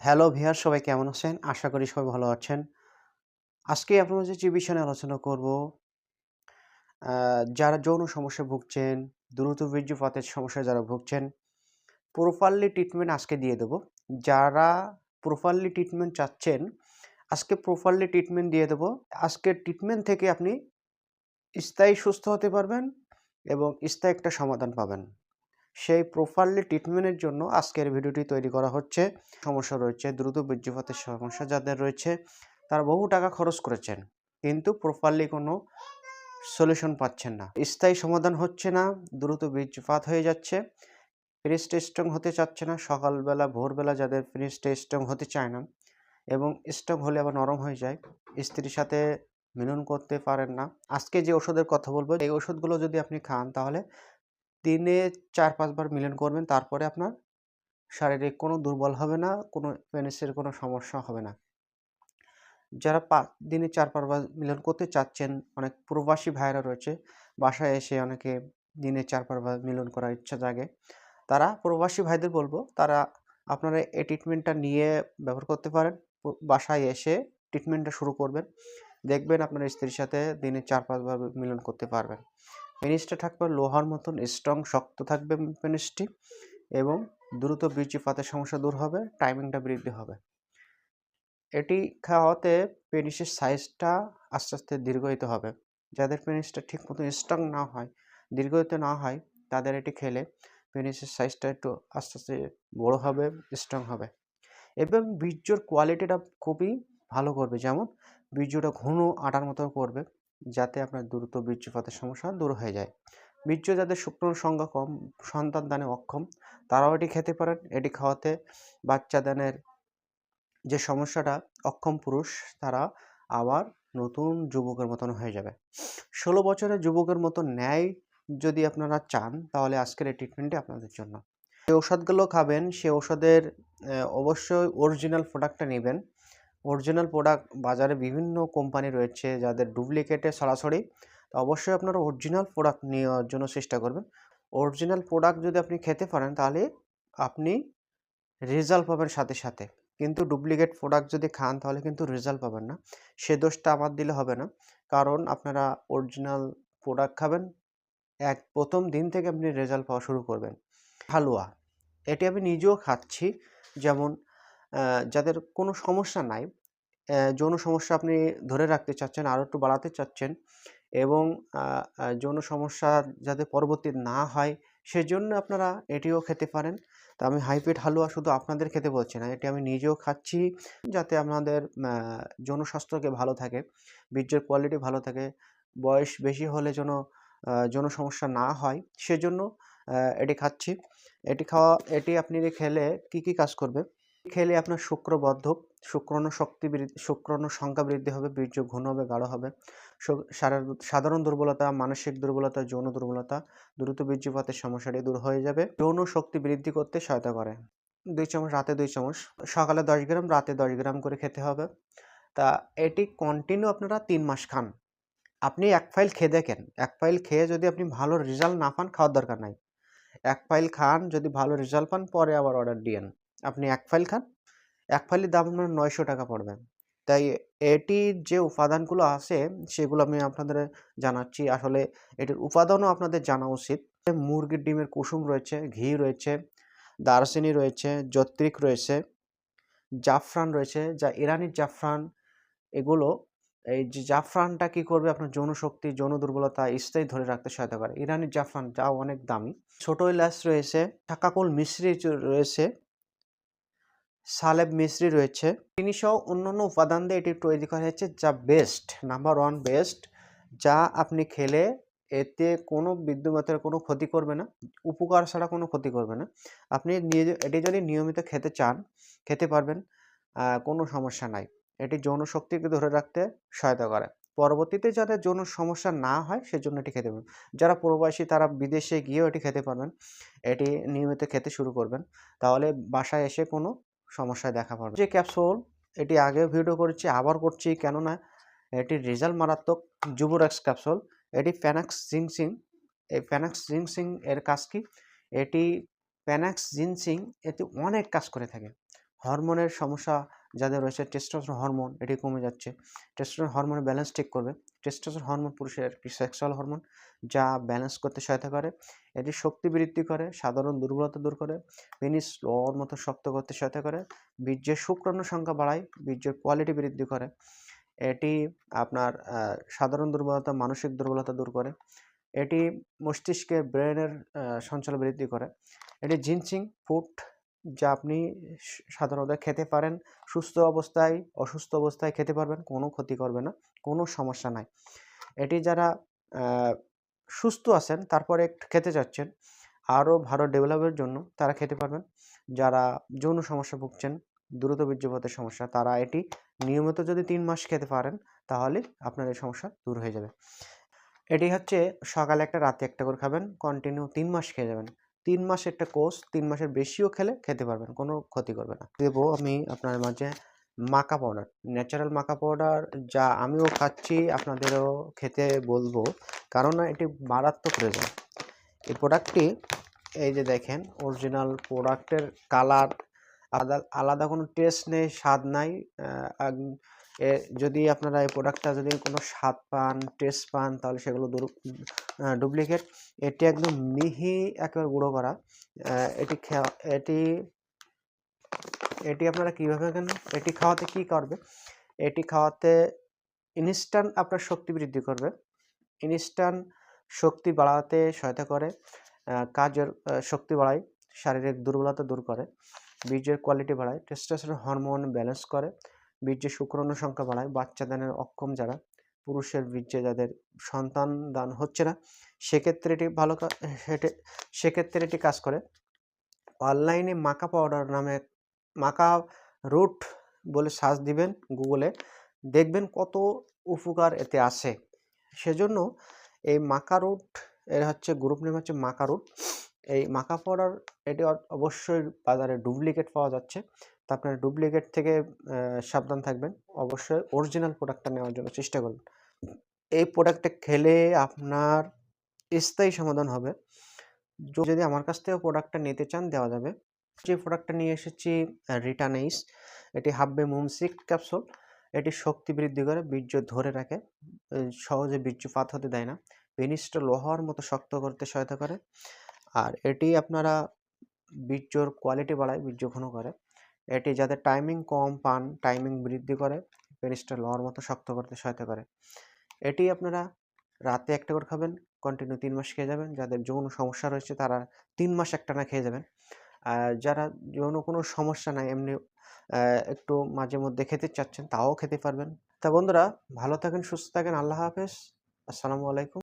Hello ভিয়ার সবাই কেমন আছেন? আশা করি সবাই ভালো আছেন। আজকে আপনারা যে বিষয় নিয়ে আলোচনা করব যারা যৌন সমস্যা ভুগছেন, দ্রুত বীর্যপাতের সমস্যায় যারা ভুগছেন প্রপারলি ট্রিটমেন্ট আজকে দিয়ে দেব। যারা প্রপারলি ট্রিটমেন্ট চাচ্ছেন, আজকে প্রপারলি ট্রিটমেন্ট দিয়ে দেব। আজকে ট্রিটমেন্ট থেকে আপনি স্থায়ী সুস্থ হতে পারবেন এবং স্থায়ী একটা সমাধান পাবেন। সেই প্রপারলি ট্রিটমেন্টের জন্য আজকের ভিডিওটি তৈরি করা হচ্ছে। সমস্যা রয়েছে, দ্রুত বীর্যপাতের সমস্যা যাদের রয়েছে, তারা বহু টাকা খরচ করেছেন, কিন্তু প্রপারলি কোনো সলিউশন পাচ্ছেন না। স্থায়ী সমাধান হচ্ছে না, দ্রুত বীর্যপাত হয়ে যাচ্ছে ফিনিস্ট স্ট্রং হতে চাচ্ছে না, সকালবেলা, ভোরবেলা যাদের ফিনিস্ট স্ট্রং হতে চায় না, এবং স্ট্রং হলে আবার নরম হয়ে যায়, স্ত্রীর সাথে মিলন করতে পারেন না। আজকে যে ওষুধের কথা বলব, এই ওষুধগুলো যদি আপনি খান, তাহলে দিনে চার পাঁচবার মিলন করবেন, তারপরে আপনার শারীরিক কোনো দুর্বল হবে না, কোনো পেনিসের কোনো সমস্যা হবে না। যারা পাঁচ দিনে চার পাঁচবার মিলন করতে চাচ্ছেন, অনেক প্রবাসী ভাইরা রয়েছে, বাসায় এসে অনেকে দিনে চার পাঁচবার মিলন করার ইচ্ছা জাগে, তারা প্রবাসী ভাইদের বলব, তারা আপনারা এই ট্রিটমেন্টটা নিয়ে ব্যবহার করতে পারেন বাসায় এসে ট্রিটমেন্টটা শুরু করবেন, দেখবেন আপনার স্ত্রীর সাথে দিনে চার পাঁচবার মিলন করতে পারবেন। পেনিসটা থাকবে, লোহার মতন স্ট্রং শক্ত থাকবে পেনিসটি এবং দ্রুত বীর্যপাতের সমস্যা দূর হবে টাইমিংটা বৃদ্ধি হবে। এটি খাওয়াতে পেনিসের সাইজটা আস্তে আস্তে দীর্ঘায়িত হবে। যাদের পেনিসটা ঠিক মতো স্ট্রং না হয়, দীর্ঘায়িত না হয়, তাদের এটি খেলে পেনিসের সাইজটা একটু আস্তে আস্তে বড় হবে স্ট্রং হবে। এবং বীর্যর কোয়ালিটিটা খুবই ভালো করবে। যেমন, বীর্যটা ঘন আটার মতো করবে। যাতে আপনার দ্রুত বীর্যপাতের সমস্যা দূর হয়ে যায়। বীর্য যাদের শুক্রর সংখ্যা কম, সন্তান দানে অক্ষম, তারাও এটি খেতে পারেন। এটি খাওয়াতে বাচ্চা দানের যে সমস্যাটা, অক্ষম পুরুষ, তারা আবার নতুন যুবকের মতন হয়ে যাবে। ষোলো বছরের যুবকের মতো ন্যায় যদি আপনারা চান, তাহলে আজকের এই ট্রিটমেন্টটি আপনাদের জন্য। যে ওষুধগুলো খাবেন, সে ওষুধের অবশ্যই অরিজিনাল প্রোডাক্টটা নেবেন। অরিজিনাল প্রোডাক্ট বাজারে বিভিন্ন কোম্পানি রয়েছে যাদের ডুপ্লিকেটে সরাসরি। অবশ্যই আপনারা অরিজিনাল প্রোডাক্ট নেওয়ার জন্য চেষ্টা করবেন। অরিজিনাল প্রোডাক্ট যদি আপনি খেতে পারেন, তাহলে আপনি রেজাল্ট পাবেন সাথে সাথে। কিন্তু ডুপ্লিকেট প্রোডাক্ট যদি খান, তাহলে কিন্তু রেজাল্ট পাবেন না। সে দোষটা আমার দিলে হবে না। কারণ আপনারা অরিজিনাল প্রোডাক্ট খাবেন, এক প্রথম দিন থেকে আপনি রেজাল্ট পাওয়া শুরু করবেন। হালুয়া, এটি আমি নিজেও খাচ্ছি। যেমন যাদের কোনো সমস্যা নাই যৌন সমস্যা আপনি ধরে রাখতে চাচ্ছেন আরও একটু বাড়াতে চাচ্ছেন এবং যৌন সমস্যা যাতে পরবর্তী না হয় সেজন্য আপনারা এটিও খেতে পারেন। তো আমি হাইপেট হালুয়া শুধু আপনাদের খেতে বলছি না এটি আমি নিজেও খাচ্ছি যাতে আপনাদের আহ, যৌন স্বাস্থ্যকে ভালো থাকে বীর্যের কোয়ালিটি ভালো থাকে বয়স বেশি হলে যেন যৌন সমস্যা না হয় সেজন্য এটি খাচ্ছি। এটি খাওয়া এটি আপনি খেলে কি কি কাজ করবে? খেলে আপনার শুক্রবদ্ধক শুক্রাণু শক্তি শুক্রাণু সংখ্যা বৃদ্ধি হবে, বীর্য ঘন হবে, গাঢ় হবে। সাধারণ দুর্বলতা, মানসিক দুর্বলতা, যৌন দুর্বলতা, দ্রুত বীর্যপাতের সমস্যাটি দূর হয়ে যাবে। যৌন শক্তি বৃদ্ধি করতে সহায়তা করে। দুই চামচ, রাতে দুই চামচ। সকালে দশ গ্রাম, রাতে দশ গ্রাম করে খেতে হবে। তা, এটি কন্টিনিউ আপনারা তিন মাস খান। আপনি এক ফাইল খেয়ে দেখেন। এক ফাইল খেয়ে যদি আপনি ভালো রেজাল্ট না পান, খাওয়ার দরকার নাই। এক ফাইল খান, যদি ভালো রেজাল্ট পান, পরে আবার অর্ডার দিয়েন আপনি এক ফাইল খান, এক ফাইলের দাম আপনার নয়শো টাকা পড়বে। তাই এটির যে উপাদানগুলো আছে, সেগুলো আমি আপনাদের জানাচ্ছি। আসলে এটির উপাদানও আপনাদের জানা উচিত। মুরগির ডিমের কুসুম রয়েছে, ঘি রয়েছে, দারচিনি রয়েছে, যত্রিক রয়েছে, জাফরান রয়েছে, যা ইরানির জাফরান। এগুলো, এই যে জাফরানটা কি করবে? আপনার যৌন শক্তি, যৌন দুর্বলতা স্থায়ী ধরে রাখতে সহায়তা করে। ইরানি জাফরান যা অনেক দামি। ছোট এলাচ রয়েছে থাকাকুল মিশ্রি রয়েছে সালেব মিশ্রি রয়েছে। চিনি সহ অন্যান্য উপাদান দিয়ে এটি তৈরি করা হয়েছে, যা বেস্ট নাম্বার ওয়ান বেস্ট যা আপনি খেলে এতে কোনো বিদ্যুতের কোনো ক্ষতি করবে না, উপকার ছাড়া কোনো ক্ষতি করবে না। আপনি এটি যদি নিয়মিত খেতে চান, খেতে পারবেন কোনো সমস্যা নাই। এটি যৌন শক্তিকে ধরে রাখতে সহায়তা করে। পরবর্তীতে যাতে যৌন সমস্যা না হয়, সেজন্য এটি খেতে পারবেন। যারা প্রবাসী তারা বিদেশে গিয়েও এটি খেতে পারবেন। এটি নিয়মিত খেতে শুরু করবেন। তাহলে বাসায় এসে কোনো সমস্যায় দেখা পাবে যে ক্যাপসুল এটি আগে ভিডিও করেছি, আবার করছি, কেননা এটি রেজাল্ট মারাত্মক। জুবোরাক্স ক্যাপসুল এটি প্যানাক্স জিনসিং এই প্যানাক্স জিনসিং এর কাজ কি? এটি প্যানাক্স জিনসিং এতে অনেক কাজ করে থাকে। হরমোনের সমস্যা যাদের রয়েছে টেস্টোস্টেরন হরমোন এটি কমে যাচ্ছে। টেস্টোস্টেরন হরমোনের ব্যালেন্স ঠিক করবে। টেস্টোস্টেরন হরমোন পুরুষের একটি সেক্সুয়াল হরমোন যা ব্যালেন্স করতে সহায়তা করে। এটি শক্তি বৃদ্ধি করে, সাধারণ দুর্বলতা দূর করে পেনিস লোর মতো শক্ত করতে সহায়তা করে, বীর্যের শুক্রাণু সংখ্যা বাড়ায়, বীর্যের কোয়ালিটি বৃদ্ধি করে। এটি আপনার সাধারণ দুর্বলতা, মানসিক দুর্বলতা দূর করে। এটি মস্তিষ্কের ব্রেনের সঞ্চালন বৃদ্ধি করে। এটি জিনসিং ফুড যা আপনি সাধারণত খেতে পারেন, সুস্থ অবস্থায়, অসুস্থ অবস্থায় খেতে পারবেন, কোনো ক্ষতি করবে না, কোনো সমস্যা নাই। এটি যারা সুস্থ আছেন, তারপরে খেতে চাচ্ছেন, আরও ভালো ডেভেলপের জন্য তারা খেতে পারবেন। যারা যৌন সমস্যা ভুগছেন, দ্রুত বীর্যপাতের সমস্যা, তারা এটি নিয়মিত যদি তিন মাস খেতে পারেন, তাহলে আপনার এই সমস্যা দূর হয়ে যাবে। এটি হচ্ছে সকালে একটা, রাতে একটা করে খাবেন কন্টিনিউ তিন মাস খেয়ে যাবেন। তিন মাস একটা কোর্স, তিন মাসের বেশিও খেলে খেতে পারবেন, কোনো ক্ষতি করবে না। দেবো আমি আপনার মাঝে মাকা পাউডার ন্যাচারাল মাকা পাউডার যা আমিও খাচ্ছি, আপনাদেরও খেতে বলব। কারণ এটি মারাত্মক রেজাল্ট এই প্রোডাক্টটি এই যে দেখেন অরিজিনাল প্রোডাক্টের কালার আলাদা আলাদা কোনো টেস্ট নেই, স্বাদ নাই যদি আপনারা এই প্রোডাক্টটা যদি কোনো স্বাদ পান টেস্ট পান, তাহলে সেগুলো ডুপ্লিকেট এটি একদম মিহি, একেবারে গুঁড়ো করা। এটি এটি এটি আপনারা কীভাবে কেন এটি খাওয়াতে কি করবে? এটি খাওয়াতে ইনস্ট্যান্ট আপনার শক্তি বৃদ্ধি করবে। ইনস্ট্যান্ট শক্তি বাড়াতে সহায়তা করে কাজের শক্তি বাড়ায়, শারীরিক দুর্বলতা দূর করে, বীজের কোয়ালিটি বাড়ায় টেস্টোস্টেরন হরমোন ব্যালেন্স করে বীর্যে শুক্রাণু সংখ্যা বাড়ায়, বাচ্চা দানের অক্ষম যারা, পুরুষের বীর্যে যাদের সন্তান দান হচ্ছে না, সেক্ষেত্রে এটি ভালো সেটি, সেক্ষেত্রে এটি কাজ করে। অনলাইনে মাকা পাউডার নামে মাকা রুট বলে সার্চ দিবেন গুগলে, দেখবেন কত উপকার এতে আসে। সেজন্য এই মাকা রুট, এর হচ্ছে গ্রুপ নেম হচ্ছে মাকা রুট। এই মাকা পাউডার এটি অবশ্যই বাজারে ডুপ্লিকেট পাওয়া যাচ্ছে। তো আপনার ডুপ্লিকেট থেকে সাবধান থাকবেন। অবশ্যই অরিজিনাল প্রোডাক্টটা নেওয়ার জন্য চেষ্টা করুন এই প্রোডাক্টটা খেলে আপনার স্থায়ী সমাধান হবে। যদি আমার কাছ থেকে প্রোডাক্টটা নিতে চান, দেওয়া যাবে। যে প্রোডাক্টটা নিয়ে এসেছি রিটানেইস এটি হাববে মুমসিক ক্যাপসুল এটি শক্তি বৃদ্ধি করে, বীর্য ধরে রাখে। সহজে বীর্যপাত হতে দেয় না। পেনিসটা লোহার মতো শক্ত করতে সহায়তা করে। আর এটি আপনারা বীর্যর কোয়ালিটি বাড়ায়, বীর্য ঘন করে। এটি যাদের টাইমিং কম পান টাইমিং বৃদ্ধি করে পেনিসটা লওয়ার মতো শক্ত করতে সহায়তা করে। এটি আপনারা রাতে একটা করে খাবেন কন্টিনিউ তিন মাস খেয়ে যাবেন, যাদের যৌন সমস্যা রয়েছে তারা তিন মাস একটা না খেয়ে যাবেন। আর যারা যৌন কোনো সমস্যা নাই, এমনি একটু মাঝে মধ্যে খেতে চাচ্ছেন তাও খেতে পারবেন। তা বন্ধুরা, ভালো থাকেন, সুস্থ থাকেন, আল্লাহ হাফেজ। আসসালামু আলাইকুম।